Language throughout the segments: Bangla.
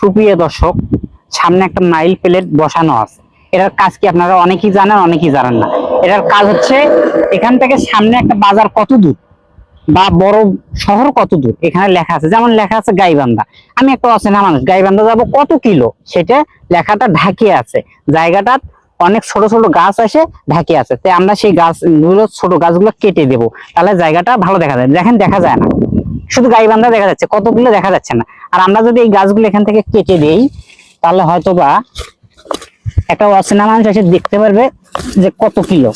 সুপ্রিয় দর্শক, সামনে একটা মাইল প্লেট বসানো আছে। এটার কাজ কি আপনারা অনেকেই জানেন অনেকেই জানেন না। এটার কাজ হচ্ছে, এখান থেকে সামনে একটা বাজার কত দূর? বা বড় শহর কত দূর? এখানে লেখা আছে, যেমন লেখা আছে গাইবান্ধা। আমি একটা অচেনা মানুষ, গাইবান্ধা যাব কত কিলো? সেটা লেখাটা ঢাকিয়ে আছে। জায়গাটা অনেক ছোট ছোট গাছ আছে ঢাকিয়ে আছে। তাই আমরা সেই গাছগুলো, ছোট গাছগুলো কেটে দেবো। তাহলে জায়গাটা ভালো দেখা যায়। দেখেন, দেখা যায় না। শুধু গাইবান্ধা দেখা যাচ্ছে কতগুলো দেখা যাচ্ছে না। আর আমরা যদি এই গাছগুলো এখান থেকে কেটে দিই, তাহলে হয়তো বা একটা অচেনা মানুষ এসে দেখতে পারবে যে কত কিলো।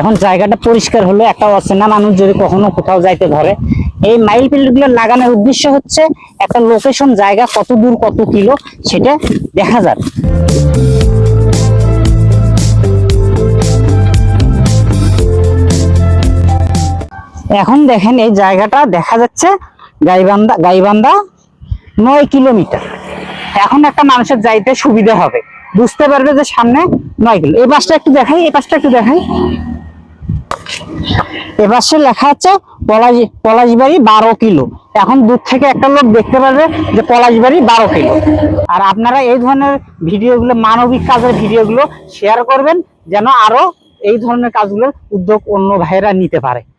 এখন জায়গাটা পরিষ্কার হলো, একটা অচেনা মানুষ যদি কখনো কোথাও যাইতে ধরে। এই মাইলগুলো লাগানোর উদ্দেশ্য হচ্ছে একটা লোকেশন জায়গা কত দূর কত কিলো, সেটা দেখা যাবে এখন দেখেন এই জায়গাটা দেখা যাচ্ছে গাইবান্ধা গাইবান্ধা নয় কিলোমিটার। এখন একটা মানুষের যাইতে সুবিধা হবে। বুঝতে পারবে যে সামনে নয় কিলো এই পাশটা একটু দেখাই, এই পাশটা একটু দেখাই। এ পাশে লেখা আছে পলাশ পলাশবাড়ি বারো কিলো। এখন দূর থেকে একটা লোক দেখতে পারবে যে পলাশবাড়ি বারো কিলো। আর আপনারা এই ধরনের ভিডিওগুলো, মানবিক কাজের ভিডিওগুলো শেয়ার করবেন, যেন আরও এই ধরনের কাজগুলোর উদ্যোগ অন্য ভাইয়েরা নিতে পারে।